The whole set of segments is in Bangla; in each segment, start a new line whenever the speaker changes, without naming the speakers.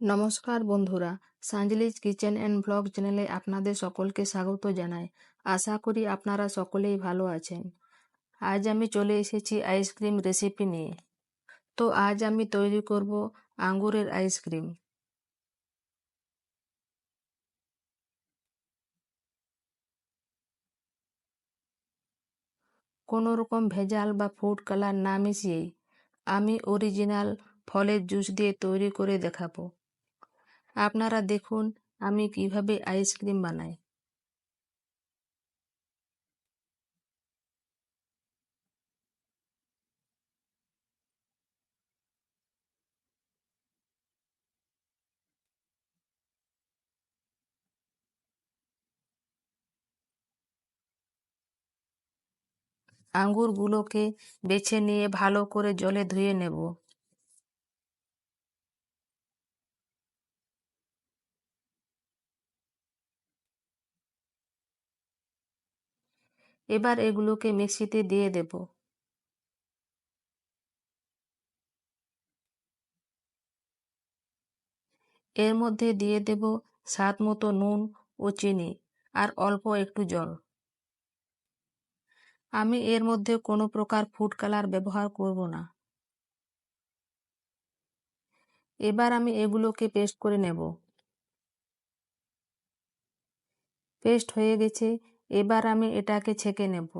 নমস্কার বন্ধুরা সাঞ্জলিজ কিচেন অ্যান্ড ব্লগ চ্যানেলে আপনাদের সকলকে স্বাগত জানাই। আশা করি আপনারা সকলেই ভালো আছেন। আজ আমি চলে এসেছি আইসক্রিম রেসিপি নিয়ে। তো আজ আমি তৈরি করব আঙ্গুরের আইসক্রিম। কোনো রকম ভেজাল বা ফুড কালার না মিশিয়েই আমি অরিজিনাল ফলের জুস দিয়ে তৈরি করে দেখাবো। আপনারা দেখুন আমি কীভাবে আইসক্রিম বানাই। আঙ্গুরগুলোকে বেছে নিয়ে ভালো করে জলে ধুয়ে নেব। এবার এগুলোকে মিক্সিতে দিয়ে দেব। এর মধ্যে দিয়ে দেব স্বাদ মতো নুন ও চিনি আর অল্প একটু জল। আমি এর মধ্যে কোনো প্রকার ফুড কালার ব্যবহার করব না। এবার আমি এগুলোকে পেস্ট করে নেব। পেস্ট হয়ে গেছে এবার আমি এটাকে ছেঁকে নেব।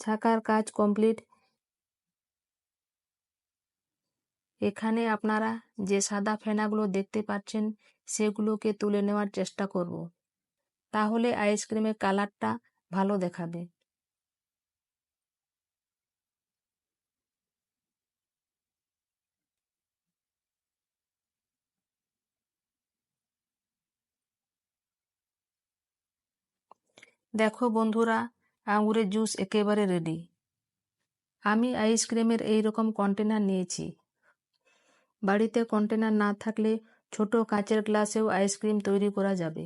ছাকার কাজ কমপ্লিট। এখানে আপনারা যে সাদা ফেনাগুলো দেখতে পাচ্ছেন, সেগুলোকে তুলে নেওয়ার চেষ্টা করব। তাহলে আইসক্রিমের কালারটা ভালো দেখাবে। দেখো বন্ধুরা আঙুরের জুস একেবারে রেডি আমি আইসক্রিমের এই রকম কন্টেনার নিয়েছি। বাড়িতে কন্টেনার না থাকলে ছোট কাঁচের গ্লাসেও আইসক্রিম তৈরি করা যাবে।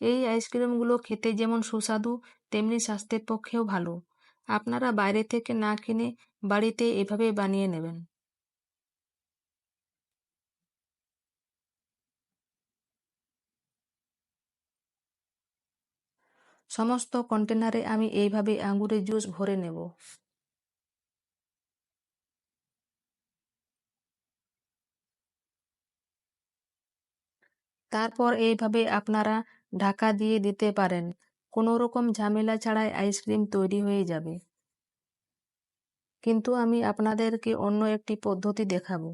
এই আইসক্রিমগুলো খেতে যেমন সুস্বাদু, তেমনি স্বাস্থ্যের পক্ষেও ভালো। আপনারা বাইরে থেকে না কিনে বাড়িতে এভাবে বানিয়ে নেবেন। সমস্ত কন্টেনারে আমি এইভাবে আঙ্গুরের জুস ভরে নেব। তারপর এইভাবে আপনারা ঢাকা দিয়ে দিতে পারেন। কোনো রকম ঝামেলা ছাড়াই আইসক্রিম তৈরি হয়ে যাবে। কিন্তু আমি আপনাদেরকে অন্য একটি পদ্ধতি দেখাবো।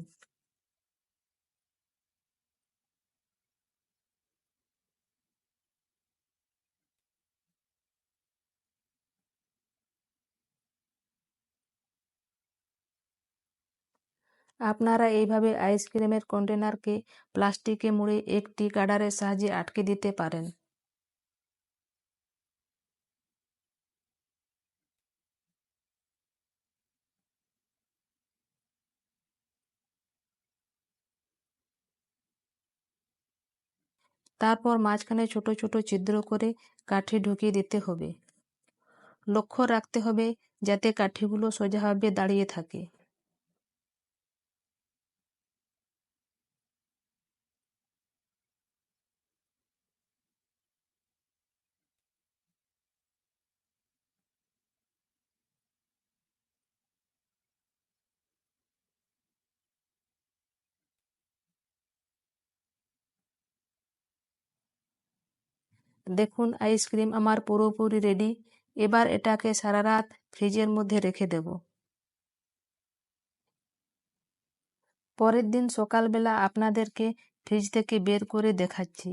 আপনারা এইভাবে আইসক্রিমের কন্টেনারকে প্লাস্টিকে মুড়ে একটি গার্ডারের সাহায্যে আটকে দিতে পারেন। তারপর মাঝখানে ছোট ছোট ছিদ্র করে কাঠি ঢুকিয়ে দিতে হবে। লক্ষ্য রাখতে হবে যাতে কাঠিগুলো সোজাভাবে দাঁড়িয়ে থাকে। দেখুন, আইসক্রিম আমার পুরোপুরি রেডি এবার এটাকে সারা রাত ফ্রিজের মধ্যে রেখে দেব। পরের দিন সকালবেলা আপনাদেরকে ফ্রিজ থেকে বের করে দেখাচ্ছি।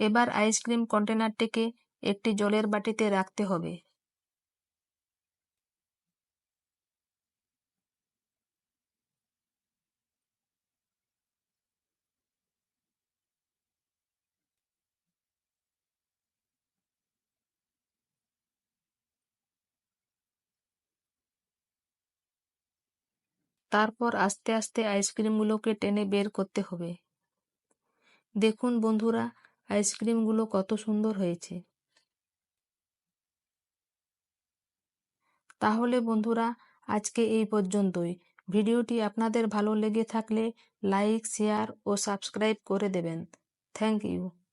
এবার আইসক্রিম কন্টেনারটিকে একটি জলের বাটিতে রাখতে হবে। তারপর আস্তে আস্তে আইসক্রিমগুলোকে টেনে বের করতে হবে। দেখুন বন্ধুরা, আইসক্রিমগুলো কত সুন্দর হয়েছে। তাহলে বন্ধুরা, আজকে এই পর্যন্তই। ভিডিওটি আপনাদের ভালো লেগে থাকলে লাইক, শেয়ার ও সাবস্ক্রাইব করে দেবেন। Thank you.